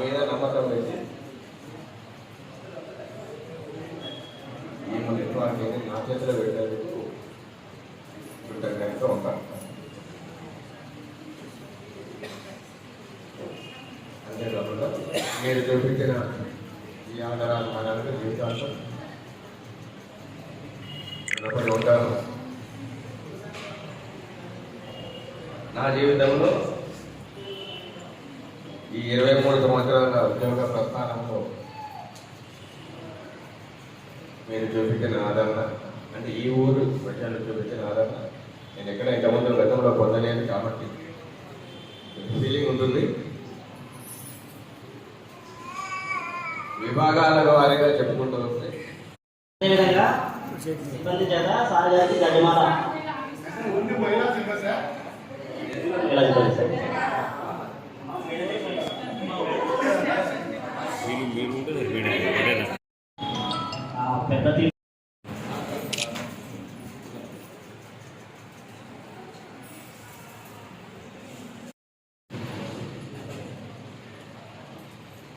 మీద నమ్మకం పెట్టి ఈ నెట్వర్క్ నా చేతిలో పెట్టేందుకు కృతజ్ఞతతో ఉంటాను అంతేకాకుండా మీరు చూపించిన ఈ ఆధారాభిమానాలకు జీవితాంతం రుణపడి ఉంటాను నా జీవితంలో ఈ ఇరవై మూడు సంవత్సరాల ఉద్యోగ ప్రస్థానంలో మీరు చూపించిన ఆదరణ అంటే ఈ ఊరు ప్రజలు చూపించిన ఆదరణ నేను ఎక్కడ ఇంతకుముందు గతంలో పొందలేదు కాబట్టి ఫీలింగ్ ఉంటుంది. విభాగాల వారీగా చెప్పుకుంటూ వస్తే. అదేవిధంగా సిబ్బంది చేత సార్. గారికి ఆ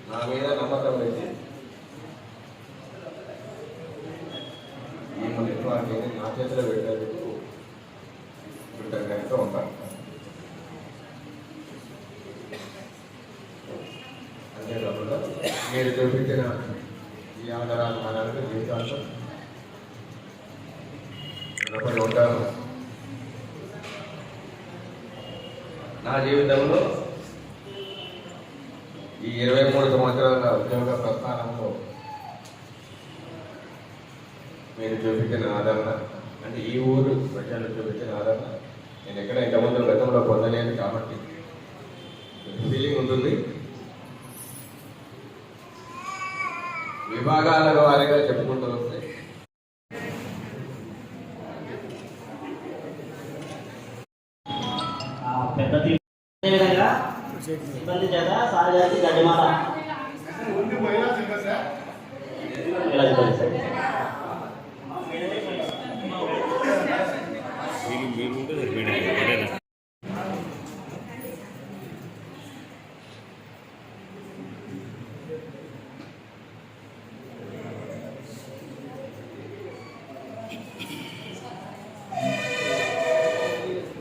నా మీద నమ్మకం పెట్టి ఈ నెట్వర్క్ నా చేతిలో పెట్టేందుకు ఉంటాను అంతేకాకుండా మీరు చూపించిన ఈ ఆధారాభిమానాలకు జీవితాంతం రుణపడి ఉంటాను నా జీవితంలో ఈ ఇరవై మూడు సంవత్సరాల ఉద్యోగ ప్రస్థానంలో మీరు చూపించిన ఆదరణ అంటే ఈ ఊరు ప్రజలు చూపించిన ఆదరణ నేను ఎక్కడ ఇంతకుముందు గతంలో పొందలేదు కాబట్టి ఫీలింగ్ ఉంటుంది. విభాగాల వారీగా చెప్పుకుంటూ వస్తే. ఆ పెద్ద తీ అదేవిధంగా సిబ్బంది చేత సార్ గారికి ఇలా చెప్పండి సార్.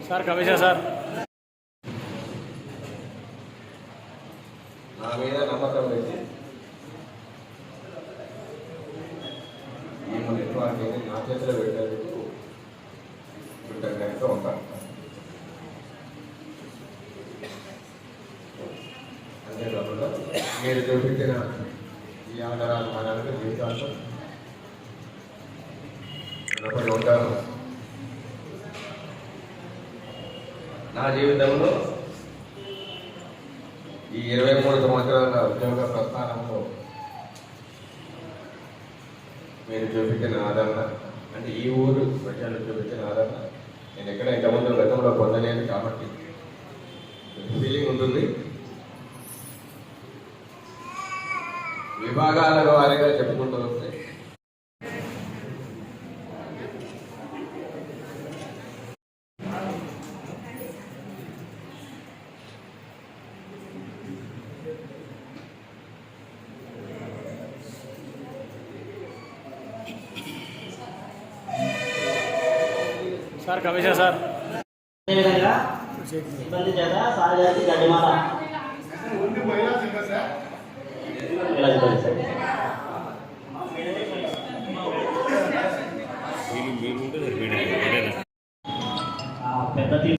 Sir commission sir. నా మీద నమ్మకం పెట్టి ఈ నెట్వర్క్ నా చేతిలో పెట్టేందుకు కృతజ్ఞతతో ఉంటాను. అంతేకాకుండా మీరు చూపించిన ఈ ఆధారాభిమానాలకు జీవితాంతం రుణపడి ఉంటాను. నా జీవితంలో ఈ ఇరవై మూడు సంవత్సరాల ఉద్యోగ ప్రస్థానంలో మీరు చూపించిన ఆదరణ అంటే ఈ ఊరు ప్రజలు చూపించిన ఆదరణ నేను ఎక్కడ ఇంతకుముందు గతంలో పొందలేదు కాబట్టి ఫీలింగ్ ఉంటుంది. విభాగాల వారీగా చెప్పుకుంటూ వస్తే సార్ కమిషన్ సార్. అదేవిధంగా సిబ్బంది చేత సార్ గారికి గడ్డిమాల. ఇలా చెప్పండి సార్? మీరు మీరు ఉంటే సరిపోయినాయి అదేనా ఆ పెద్ద తీ